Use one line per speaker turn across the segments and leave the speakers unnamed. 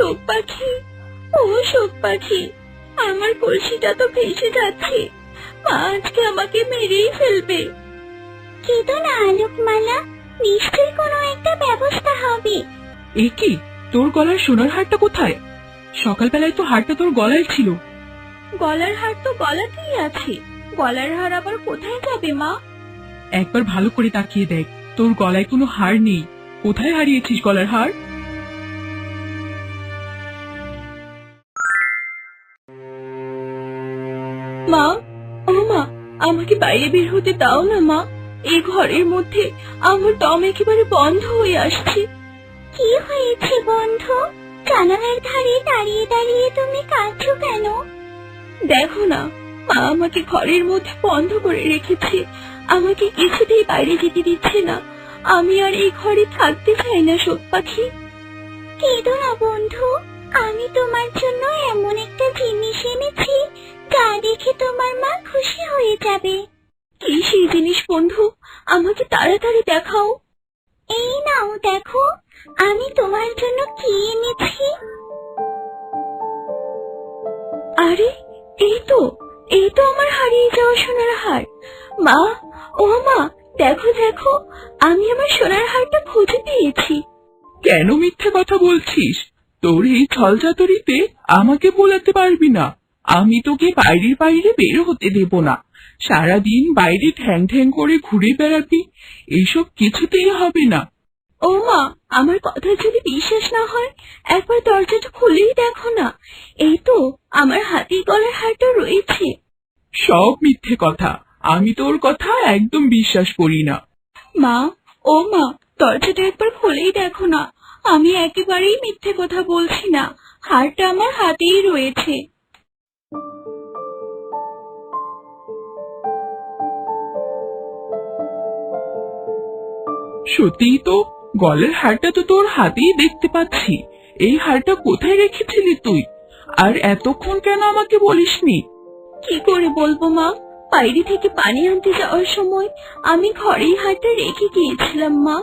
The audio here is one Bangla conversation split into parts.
শোক পাখি ও শোক পাখি। আমার কলসিটা তো ভেসে যাচ্ছে। মা আজকে আমাকে মেরেই ফেলবে। কেঁদো না আলোকমালা? নিশ্চয়ই কোনো একটা ব্যবস্থা হবে।
এ কি? তোর গলার সোনার হারটা কোথায়? সকালবেলায় তো হারটা তোর গলায় ছিল।
গলার হার তো গলাতেই আছে। গলার হার আবার কোথায় যাবে মা?
একবার ভালো করে তাকিয়ে দেখ তোর গলায় কোনো হার নেই। কোথায় হারিয়েছিস গলার হার?
মা ও মা আমাকে বাইরে বের হতে দাও না মা। এই ঘরের মধ্যে আমার দম একেবারে বন্ধ হয়ে আসছে। কি হয়েছে বন্ধ? জানালার ধারে দাঁড়িয়ে দাঁড়িয়ে তুমি কাঁদছো কেন? দেখো না মা আমাকে ঘরের মধ্যে বন্ধ করে রেখেছে। আমাকে কিছুতেই বাইরে যেতে দিচ্ছে না। আমি আর এই ঘরে থাকতে চাই না শোক পাখি। কেঁদো না বন্ধু আমি তোমার জন্য তোমার মা খুশি হয়ে যাবে। কি সেই জিনিস, বন্ধু? আমাকে তাড়াতাড়ি দেখাও। এই নাও, দেখো, আমি তোমার জন্য কি এনেছি। আরে, এই তো এই তো আমার হারিয়ে যাওয়া সোনার হার। মা, ও মা, দেখো দেখো, আমি আমার সোনার হারটা খুঁজে পেয়েছি।
কেন মিথ্যে কথা বলছিস? তোর এই ছলচাতরিতে আমাকে বোলাতে পারবি না। আমি তোকে বাইরের বাইরে বের হতে দেব না। সারাদিন বাইরে ঠ্যাং ঠ্যাং করে ঘুরে বেড়াবি এইসব কিছুতেই হবে না।
ও মা আমার কথা যদি বিশ্বাস না হয় একবার দরজাটা খুলেই দেখো না। এই তো আমার হাতির গলার হারটা রয়েছে।
সব মিথ্যে কথা আমি তোর কথা একদম বিশ্বাস করি না।
মা ও মা দরজাটা একবার খুলেই দেখো না। আমি একেবারেই মিথ্যে কথা বলছি না। হারটা আমার হাতেই রয়েছে।
সত্যিই তো, গলের হারটা তো তোর হাতেই দেখতে পাচ্ছি। এই হারটা কোথায় রেখেছিলি তুই? আর এতক্ষণ কেন আমাকে বলিসনি?
কি করে বলব মা? বাইরে থেকে পানি আনতে যাওয়ার সময় আমি ঘরেই হারটা রেখে গিয়েছিলাম মা।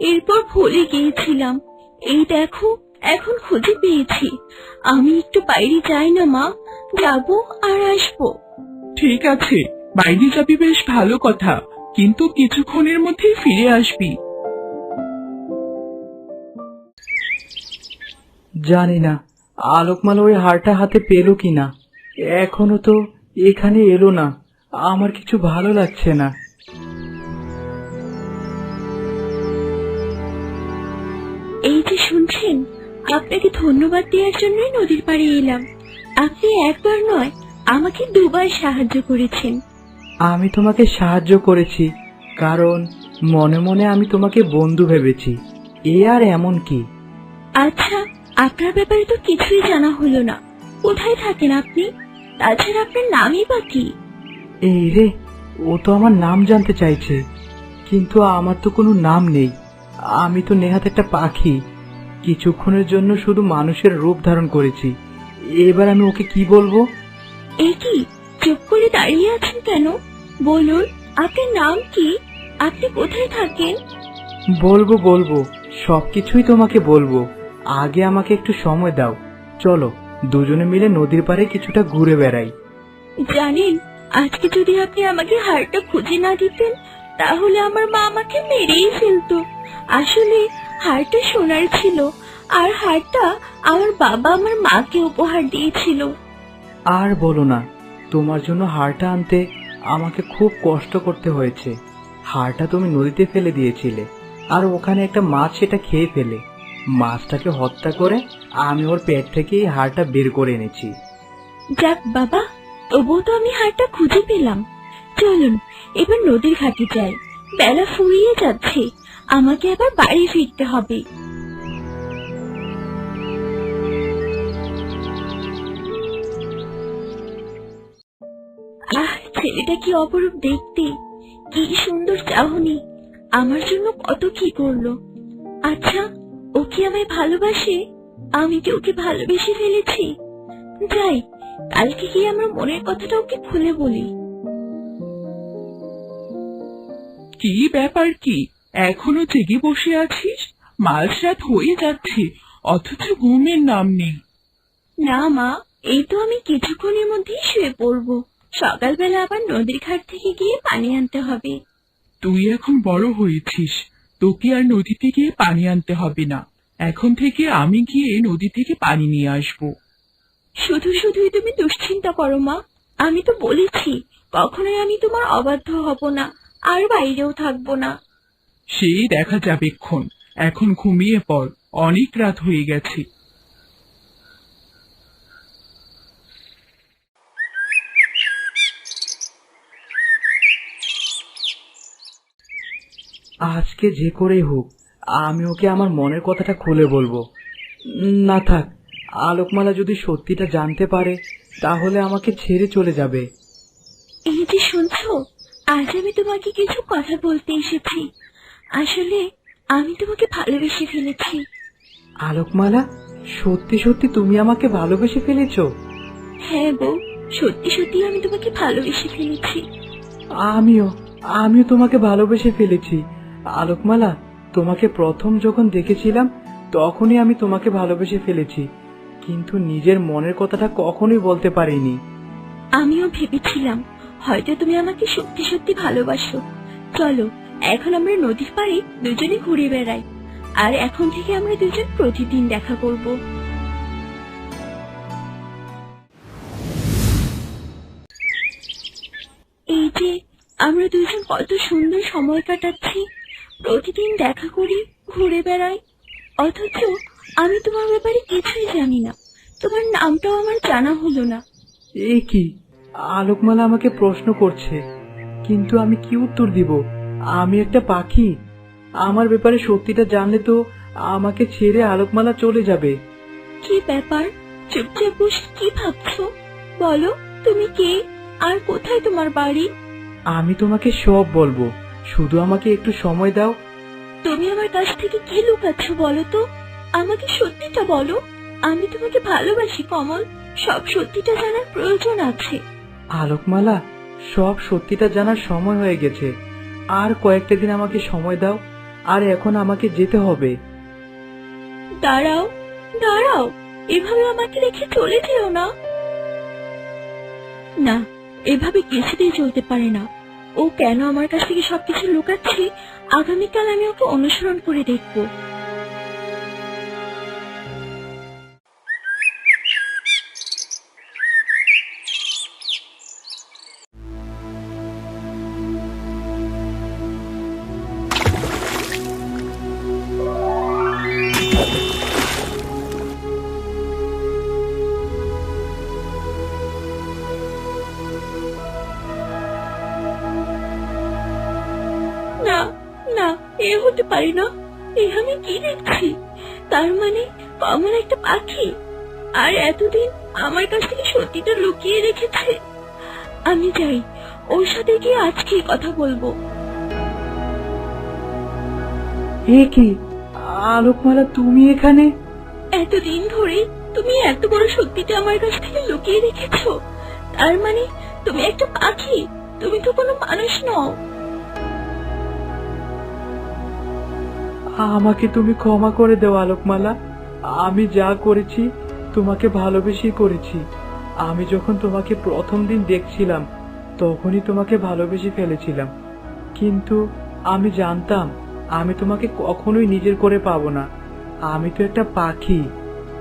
এরপর ভুলে গিয়েছিলাম। এই দেখো এখন খুঁজে পেয়েছি। আমি একটু বাইরে যাই না মা। যাব আর আসব।
ঠিক আছে। বাইরে যাবি বেশ ভালো কথা। কিন্তু কিছুক্ষণের মধ্যেই ফিরে আসবি।
জানি না আলোকমালা ওই হারটা হাতে পেল কিনা। এখনও তো এখানে এলো না। আমার কিছু ভালো লাগছে না।
এই যে শুনছেন আপনাকে ধন্যবাদ দেওয়ার জন্যই নদীর পাড়ে এলাম। আপনি একবার নয় আমাকে দুবার সাহায্য করেছেন।
আমি তোমাকে সাহায্য করেছি কারণ মনে মনে আমি তোমাকে বন্ধু ভেবেছি। এ আর এমন কি?
আচ্ছা আপনার ব্যাপারে তো কিছুই জানা হলো না। কোথায় থাকেন আপনি? তাছাড়া আপনার নামই বা কি?
এই রে ও তো আমার নাম জানতে চাইছে কিন্তু আমার তো কোনো নাম নেই। আমি তো নেহাত একটা পাখি। কিছুক্ষণের জন্য শুধু মানুষের রূপ ধারণ করেছি। এবার আমি ওকে কি বলব?
এই কি চুপ করে দাঁড়িয়ে আছেন কেন? বলুন আপনার নাম কি? আপনি কোথায় থাকেন?
বলব বলব সবকিছুই তোমাকে বলব। আগে আমাকে একটু সময় দাও। চলো দুজনে মিলে নদীর পাড়ে কিছুটা ঘুরে বেড়াই।
জানেন আজকে যদি আপনি আমাকে হারটা খুঁজে না দিতেন তাহলে আমার মা আমাকে মেরেই ফেলতো। আসলে হারটা সোনার ছিল আর হারটা আমার বাবা আমার মাকে উপহার দিয়েছিল।
আর বলো না তোমার জন্য হারটা আনতে আমাকে খুব কষ্ট করতে হয়েছে। হারটা তুমি নদীতে ফেলে দিয়েছিলে আর ওখানে একটা মাছ সেটা খেয়ে ফেলে। মাছটাকে হত্যা করে আমি ওর পেট থেকে এই হারটা বের করে এনেছি।
যাক বাবা তবুও তো আমি হারটা খুঁজে পেলাম। চলুন এবার নদীর ঘাটে যাই। বেলা ফুরিয়ে যাচ্ছে। আমাকে আবার বাড়ি ফিরতে হবে। আহ, ছেলেটা কি অপরূপ দেখতে। কি সুন্দর চাহনি। আমার জন্য কত কি করল। আচ্ছা ও কি আমায় ভালোবাসে? আমি কি ওকে ভালোবেসে ফেলেছি? যাই, কালকে গিয়ে আমার মনের কথাটা ওকে খুলে বলি।
কি ব্যাপার কি? এখনও জেগে বসে আছিস? মাঝরাত হয়ে যাচ্ছে অথচ ঘুমের নাম নেই।
না মা এই তো আমি কিছুক্ষণের মধ্যেই শুয়ে পড়ব। সকালবেলা আবার নদীর ঘাট থেকে গিয়ে পানি আনতে হবে।
তুই এখন বড় হয়েছিস তোকে আর নদী থেকে পানি আনতে হবে না। এখন থেকে আমি গিয়ে নদী থেকে পানি নিয়ে আসব।
শুধু শুধুই তুমি দুশ্চিন্তা করো মা। আমি তো বলেছি কখনোই আমি তোমার অবাধ্য হব না আর বাইরেও থাকব না।
সেই দেখা যাবেক্ষণ এখন ঘুমিয়ে পড়। অনেক রাত হয়ে গেছে।
আজকে যে করেই হোক আমি ওকে আমার মনের কথাটা খুলে বলব। উম, না থাক আলোকমালা যদি সত্যিটা জানতে পারে তাহলে আমাকে ছেড়ে চলে যাবে।
এই যে শুনছো আজ আমি তোমাকে কিছু কথা বলতে এসেছি। আসলে আমি তোমাকে ভালোবেসে ফেলেছি।
আলোকমালা সত্যি সত্যি তুমি আমাকে ভালোবেসে ফেলেছো।
হ্যাঁ বউ সত্যি সত্যি আমি তোমাকে ভালোবেসে ফেলেছি।
আমিও আমিও তোমাকে ভালোবেসে ফেলেছি। আলোকমালা তোমাকে প্রথম যখন দেখেছিলাম তখনই আমি তোমাকে ভালোবেসে ফেলেছি। কিন্তু নিজের মনের কথাটা কখনোই বলতে পারিনি।
আমিও ভেবেছিলাম হয়তো তুমি আমাকে সত্যি সত্যি ভালোবাসো। চলো এখন আমরা নদীর পাড়ে দুজনে ঘুরে বেড়াই। আর এখন থেকে আমরা দুজন প্রতিদিন দেখা করব। এই যে, আমরা দুজন কত সুন্দর সময় কাটাচ্ছি। প্রতিদিন দেখা করি, ঘুরে বেড়াই। অথচ আমি তোমার ব্যাপারে কিছুই জানি না। তোমার নামটাও আমার জানা হলো না।
এ কি? আলোকমালা আমাকে প্রশ্ন করছে, কিন্তু আমি কি উত্তর দিব? আমি একটা পাখি। আমার ব্যাপারে সত্যিটা জানলে তো আমাকে ছেড়ে আলোকমালা চলে যাবে।
কি ব্যাপার? চুপচাপ বসে কি ভাবছ? বলো তুমি কে? আর কোথায় তোমার বাড়ি?
আমি তোমাকে সব বলব। শুধু আমাকে একটু সময় দাও।
তুমি আমার কাছ থেকে কি লুকাচ্ছ বলো তো? আমাকে সত্যিটা বলো। আমি তোমাকে ভালোবাসি কমল। সব সত্যিটা জানার প্রয়োজন আছে।
আলোকমালা সব সত্যিটা জানার সময় হয়ে গেছে। আর কয়েকটা দিন আমাকে সময় দাও, আর এখন আমাকে যেতে হবে।
দাঁড়াও দাঁড়াও, এভাবে আমাকে রেখে চলে যেও না। না, এভাবে কিছুতেই চলতে পারে না। ও কেন আমার কাছ থেকে সবকিছু লুকাচ্ছে? আগামীকাল আমি ওকে অনুসরণ করে দেখব। পারে না? এ আমি কি দেখছি? তার মানে কমল একটা পাখি। আর এতদিন আমার কাছ থেকে সত্যিটা লুকিয়ে রেখেছে। আমি যাই ওর সাথে গিয়ে আজকে কথা বলব।
এ কি? আলোকমালা তুমি এখানে?
এতদিন ধরে তুমি এত বড় সত্যিটা আমার কাছ থেকে লুকিয়ে রেখেছো। তার মানে তুমি একটা পাখি তুমি তো কোনো মানুষ নও।
আমাকে তুমি ক্ষমা করে দাও, আলোকমালা। আমি যা করেছি, তোমাকে ভালোবেসেই করেছি। আমি যখন তোমাকে প্রথম দিন দেখছিলাম, তখনই তোমাকে ভালোবেসে ফেলেছিলাম। কিন্তু আমি জানতাম, আমি তোমাকে কখনোই নিজের করে পাবো না। আমি তো একটা পাখি।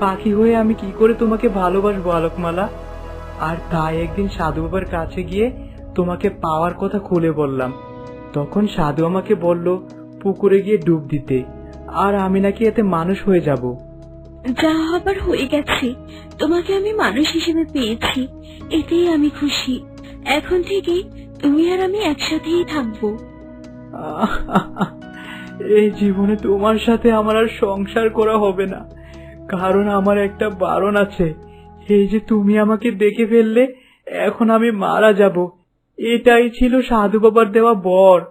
পাখি হয়ে আমি কি করে তোমাকে ভালোবাসবো, আলোকমালা? আর তাই একদিন সাধু বাবার কাছে গিয়ে তোমাকে পাওয়ার কথা খুলে বললাম। তখন সাধু আমাকে বলল পুকুরে গিয়ে ডুব দিতে। আর আমি নাকি এতে মানুষ হয়ে যাব।
যা হবার হয়ে গেছে। তোমাকে আমি মানুষ হিসেবে পেয়েছি। এতেই আমি খুশি। এখন থেকে তুমি আর আমি একসাথেই থাকব।
এই জীবনে তোমার সাথে আমার আর সংসার করা হবে না। কারণ আমার একটা বারণ আছে। এই যে তুমি আমাকে দেখে ফেললে এখন আমি মারা যাব। এটাই ছিল সাধু বাবার দেওয়া বর।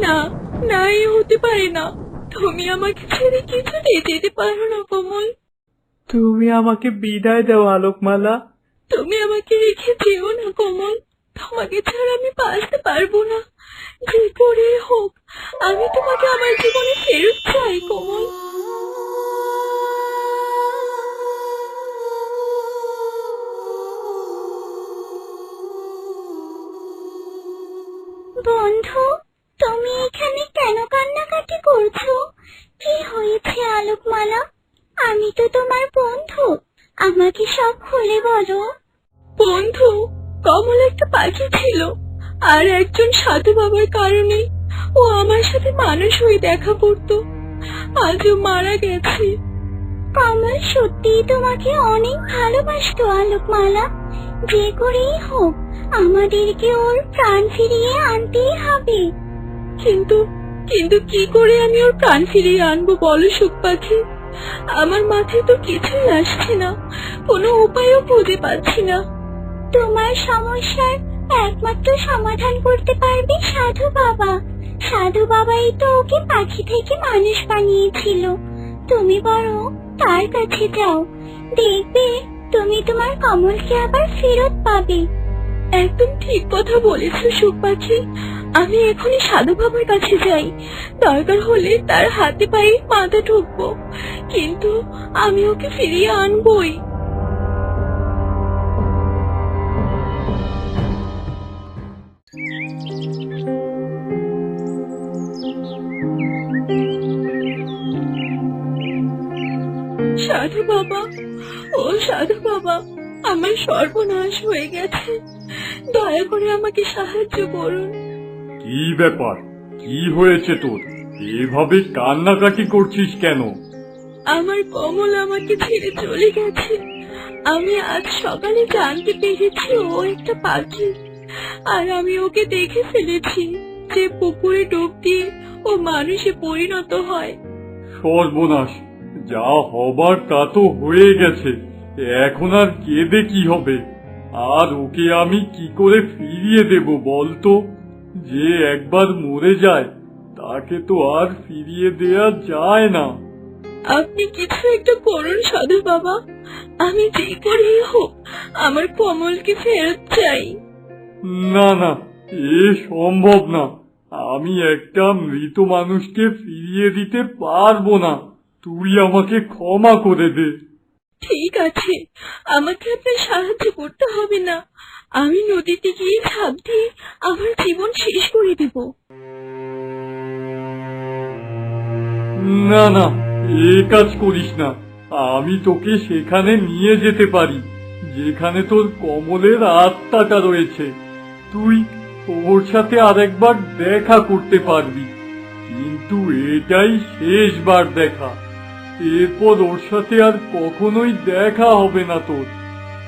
না না এ হতে পারে না। তুমি আমাকে ছেড়ে কিছুতেই যেতে পারো না কমল।
তুমি আমাকে বিদায় দাও আলোকমালা।
তুমি আমাকে রেখে যেও না কমল। তোমাকে ছাড়া আমি বাঁচতে পারব না। যে করে হোক আমি তোমাকে আমার জীবনে ফেরত চাই কোমল। বন্ধু করছ কি হয়েছে আলোকমালা? আমি তো তোমার বন্ধু। আমাকে সব খুলে বলো। বন্ধু কমল একটা পাখি ছিল। আর একজন সাধু বাবার কারণে ও আমার সাথে মানুষ হয়ে দেখা করত। আজও মারা গেছে। কমল সত্যিই তোমাকে অনেক ভালোবাসতো আলোকমালা। যে করেই হোক আমাদেরকে ওর প্রাণ ফিরিয়ে আনতেই হবে। কিন্তু কিন্তু কি করে আমি ওর প্রাণ ফিরিয়ে আনব বলো সুখ পাখি আমার মাথায় তো কিছুই আসছে না, কোনো উপায়ও খুঁজে পাচ্ছি না। তোমার সমস্যার একমাত্র সমাধান করতে পারবে সাধু বাবা। সাধু বাবাই তো ওকে পাখি থেকে মানুষ বানিয়েছিল। তুমি বরং তার কাছে যাও, দেখবে তুমি তোমার কমলকে আবার ফেরত পাবে। একদম ঠিক কথা বলেছ সুখ পাখি আমি এখনই সাধু বাবার কাছে যাই। দরকার হলে তার হাতে পায়ে মাথা ঠুকবো। কিন্তু আমি ওকে ফিরিয়ে আনবই। সাধু বাবা, ও সাধু বাবা, আমার সর্বনাশ হয়ে গেছে। দয়া করে আমাকে সাহায্য করুন।
কি ব্যাপার? কি হয়েছে তোর? এভাবে কান্নাকাটি করছিস কেন?
আমার কমল আমাকে ছেড়ে চলে গেছে। আমি আজ সকালে জানতে পেরেছি ও একটা পাখি। আর আমি ওকে দেখে ফেলেছি যে পুকুরে ডুব দিয়ে ও মানুষে পরিণত হয়।
সর্বনাশ। যা হবার তা তো হয়ে গেছে। এখন আর কেঁদে কি হবে? আর ওকে আমি কি করে ফিরিয়ে দেব বলতো? যে একবার মরে যায় তাকে তো আর ফিরিয়ে দেয়া যায় না।
আপনি কিছু একটা করুন সাধু বাবা। আমি যে করেই হোক আমার কমলকে ফেরত চাই।
না না এ সম্ভব না। আমি একটা মৃত মানুষকে ফিরিয়ে দিতে পারব না। তুই আমাকে ক্ষমা করে দে।
ঠিক আছে, আমাকে আপনার সাহায্য করতে হবে না। আমি নদীতে গিয়ে ঝাঁপ দিয়ে আমার জীবন শেষ করে দেব।
না না, এ কাজ করিস না। আমি তোকে সেখানে নিয়ে যেতে পারি, যেখানে তোর কমলের আত্মাটা রয়েছে। তুই ওর সাথে আরেকবার দেখা করতে পারবি। কিন্তু এটাই শেষবার দেখা। এরপর ওর সাথে আর কখনোই দেখা হবে না তোর।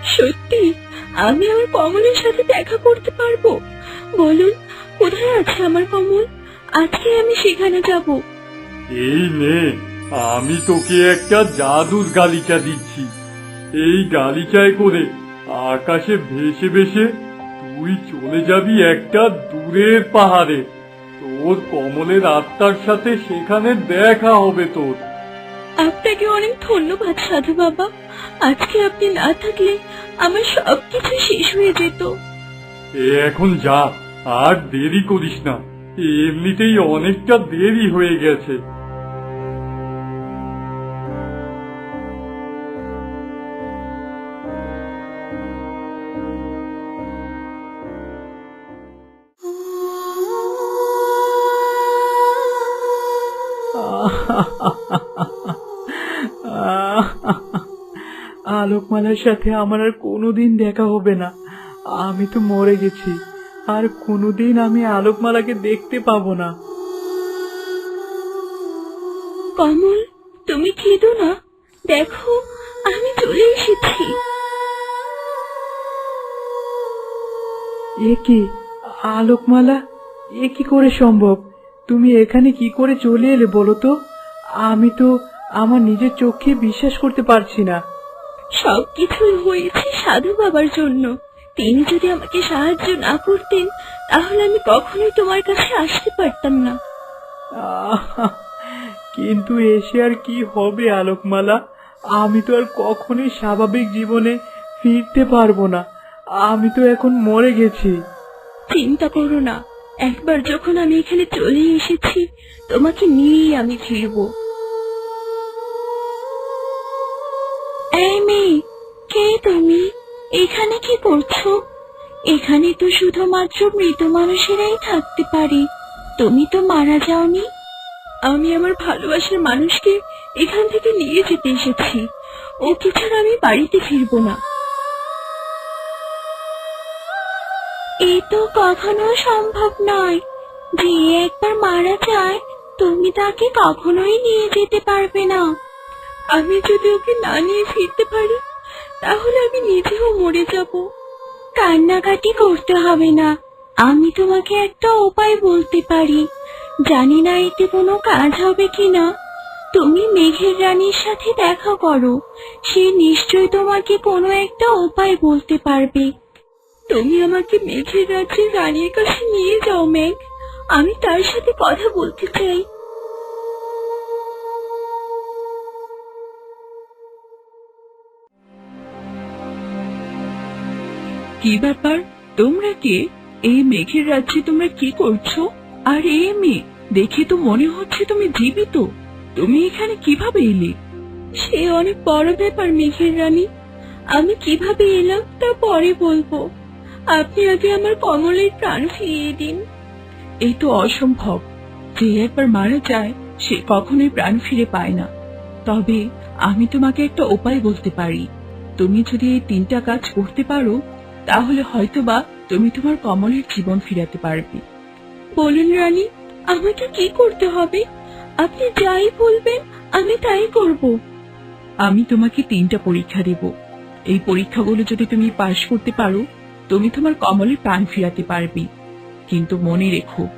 সত্যি? আমি আমার কমলের সাথে দেখা করতে পারব? বলুন কোথায় আছে আমার কমল? আজকে আমি সেখানে যাব।
এই নে আমি তোকে একটা জাদুর গালিচা দিচ্ছি। এই গালিচায় করে আকাশে ভেসে ভেসে তুই চলে যাবি একটা দূরের পাহাড়ে। তোর কমলের আত্মার সাথে সেখানে দেখা হবে তোর।
আপনাকে অনেক ধন্যবাদ সাধু বাবা। আজকে আপনি না থাকলে আমার সবকিছু শেষ হয়ে যেত।
এখন যা, আর দেরি করিস না। এমনিতেই অনেকটা দেরি হয়ে গেছে।
আলোকমালার সাথে আমার আর কোনোদিন দেখা হবে না। আমি তো মরে গেছি। আর কোনোদিন আমি আলোকমালাকে দেখতে পাবো না।
কমল তুমি কেঁদো না। দেখো আমি চলে এসেছি।
এ কি? আলোকমালা এ কি করে সম্ভব? তুমি এখানে কি করে চলে এলে বলো তো? আমি তো আমার নিজের চোখে বিশ্বাস করতে পারছি না।
সবকিছুই হয়েছে সাধু বাবার জন্য। তিনি যদি আমাকে সাহায্য না করতেন তাহলে আমি কখনোই তোমার কাছে আসতে পারতাম না।
আহ, কিন্তু এসে আর কি হবে আলোকমালা? আমি তো আর কখনোই স্বাভাবিক জীবনে ফিরতে পারব না। আমি তো এখন মরে গেছি।
চিন্তা করো না। একবার যখন আমি এখানে চলে এসেছি তোমাকে নিয়েই আমি ফিরবো। এখানে কি করছ? এখানে তো শুধুমাত্র মৃত মানুষেরাই থাকতে পারে। তুমি তো মারা যাওনি। আমি আমার ভালোবাসার মানুষকে এখান থেকে নিয়ে যেতে এসেছি। ও ছাড়া আমি বাড়িতে ফিরবো না। এ তো কখনো সম্ভব নয়। যে একবার মারা যায়, তুমি তাকে কখনোই নিয়ে যেতে পারবে না। আমি যদি ওকে না নিয়ে ফিরতে পারি তাহলে আমি নিজেও মরে যাব। কান্নাকাটি করতে হবে না। আমি তোমাকে একটা উপায় বলতে পারি। জানি না এতে কোনো কাজ হবে কিনা। তুমি মেঘের রানীর সাথে দেখা করো। সে নিশ্চয় তোমাকে কোনো একটা উপায় বলতে পারবে। তুমি আমাকে মেঘের রাজ্যের রানীর কাছে নিয়ে যাও, মেঘ। আমি তার সাথে কথা বলতে চাই।
কি ব্যাপার? তোমরা কে? এই মেঘের রাজ্যে তোমরা কি করছ? আর এই মেয়ে, দেখে তো মনে হচ্ছে তুমি জীবিত। তুমি এখানে কীভাবে এলে?
সে অনেক বড় ব্যাপার, মেঘের রানী। আমি কীভাবে এলাম তা পরে বলব। আপনি আগে আমার কমলের প্রাণ ফিরিয়ে দিন।
এই তো অসম্ভব। যে একবার মারা যায়, সে কখনোই প্রাণ ফিরে পায় না। তবে আমি তোমাকে একটা উপায় বলতে পারি। তুমি যদি এই তিনটা কাজ করতে পারো তাহলে হয়তোবা তুমি তোমার কমলের জীবন ফিরাতে পারবে।
বলুন রানী, আমাকে কি করতে হবে? আপনি যাই বলবেন, আমি তাই করব।
আমি তোমাকে তিনটা পরীক্ষা দেব। এই পরীক্ষাগুলো যদি তুমি পাশ করতে পারো, তুমি তোমার কমলের প্রাণ ফিরাতে পারবে। কিন্তু মনে রেখো,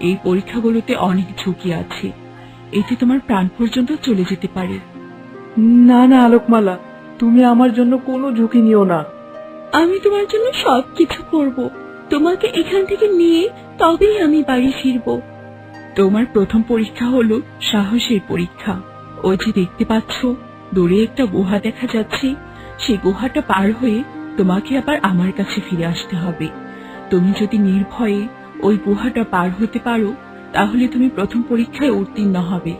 এই পরীক্ষাগুলোতে অনেক ঝুঁকি আছে। এতে তোমার প্রাণ পর্যন্ত চলে যেতে পারে।
না না, আলোকমালা, তুমি আমার জন্য কোনো ঝুঁকি নিও না।
আমি তোমার জন্য সব কিছু করব। তোমাকে এখান থেকে নিয়ে তবেই আমি বাড়ি ফিরবো।
তোমার প্রথম পরীক্ষা হলো সাহসের পরীক্ষা। ওই যে দেখতে পাচ্ছ, দূরে একটা গুহা দেখা যাচ্ছে। সেই গুহাটা পার হয়ে তোমাকে আবার আমার কাছে ফিরে আসতে হবে। তুমি যদি নির্ভয়ে ওই গুহাটা পার হতে পারো, তাহলে তুমি প্রথম পরীক্ষায় উত্তীর্ণ হবে।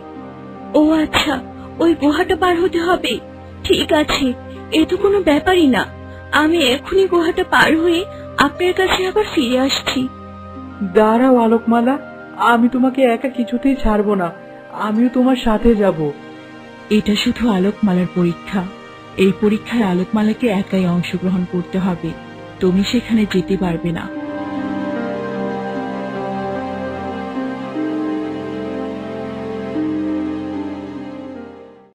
ও আচ্ছা ওই গুহাটা পার হতে হবে। ঠিক আছে, এ তো কোনো ব্যাপারই না। আমি এখনই গুহাটা পার হয়ে আপনার কাছে আবার ফিরে আসছি।
দাঁড়াও আলোকমালা আমি তোমাকে একা কিছুতেই ছাড়বো না। আমিও তোমার সাথে যাব।
এটা শুধু আলোকমালার পরীক্ষা। এই পরীক্ষায় আলোকমালাকে একাই অংশগ্রহণ করতে হবে। তুমি সেখানে যেতে পারবে না।